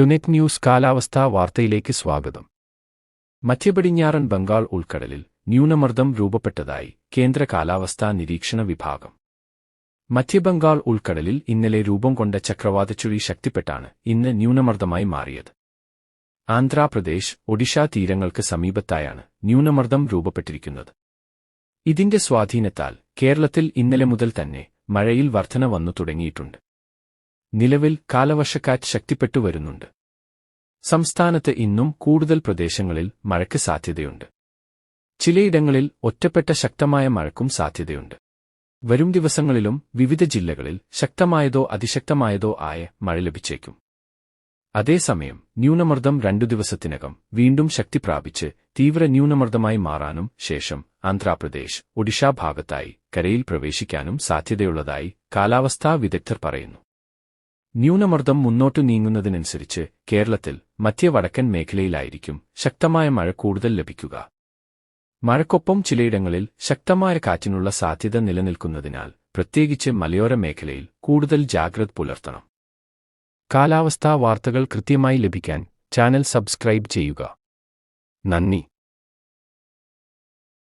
ടുനെറ്റ് news കാലാവസ്ഥാ വാർത്തയിലേക്ക് സ്വാഗതം. മധ്യപടിഞ്ഞാറൻ ബംഗാൾ ഉൾക്കടലിൽ ന്യൂനമർദ്ദം രൂപപ്പെട്ടതായി കേന്ദ്ര കാലാവസ്ഥാ നിരീക്ഷണ വിഭാഗം. മധ്യബംഗാൾ ഉൾക്കടലിൽ ഇന്നലെ രൂപം കൊണ്ട ചക്രവാതച്ചുഴി ശക്തിപ്പെട്ടാണ് ഇന്ന് ന്യൂനമർദ്ദമായി മാറിയത്. ആന്ധ്രാപ്രദേശ് ഒഡീഷ തീരങ്ങൾക്ക് സമീപത്തായാണ് ന്യൂനമർദ്ദം രൂപപ്പെട്ടിരിക്കുന്നത്. ഇതിന്റെ സ്വാധീനത്താൽ കേരളത്തിൽ ഇന്നലെ മുതൽ തന്നെ മഴയിൽ വർധന വന്നു തുടങ്ങിയിട്ടുണ്ട്. നിലവിൽ കാലവർഷക്കാറ്റ് ശക്തിപ്പെട്ടു വരുന്നുണ്ട്. സംസ്ഥാനത്ത് ഇന്നും കൂടുതൽ പ്രദേശങ്ങളിൽ മഴയ്ക്ക് സാധ്യതയുണ്ട്. ചിലയിടങ്ങളിൽ ഒറ്റപ്പെട്ട ശക്തമായ മഴയ്ക്കും സാധ്യതയുണ്ട്. വരും ദിവസങ്ങളിലും വിവിധ ജില്ലകളിൽ ശക്തമായതോ അതിശക്തമായതോ ആയ മഴ ലഭിച്ചേക്കും. അതേസമയം ന്യൂനമർദ്ദം രണ്ടു ദിവസത്തിനകം വീണ്ടും ശക്തി പ്രാപിച്ച് തീവ്ര ന്യൂനമർദ്ദമായി മാറാനും ശേഷം ആന്ധ്രാപ്രദേശ് ഒഡീഷ ഭാഗത്തായി കരയിൽ പ്രവേശിക്കാനും സാധ്യതയുള്ളതായി കാലാവസ്ഥാ വിദഗ്ധർ പറയുന്നു. ന്യൂനമർദ്ദം മുന്നോട്ടു നീങ്ങുന്നതിനനുസരിച്ച് കേരളത്തിൽ മധ്യവടക്കൻ മേഖലയിലായിരിക്കും ശക്തമായ മഴ കൂടുതൽ ലഭിക്കുക. മഴക്കൊപ്പം ചിലയിടങ്ങളിൽ ശക്തമായ കാറ്റിനുള്ള സാധ്യത നിലനിൽക്കുന്നതിനാൽ പ്രത്യേകിച്ച് മലയോര മേഖലയിൽ കൂടുതൽ ജാഗ്രത പുലർത്തണം. കാലാവസ്ഥാ വാർത്തകൾ കൃത്യമായി ലഭിക്കാൻ ചാനൽ സബ്സ്ക്രൈബ് ചെയ്യുക. നന്ദി.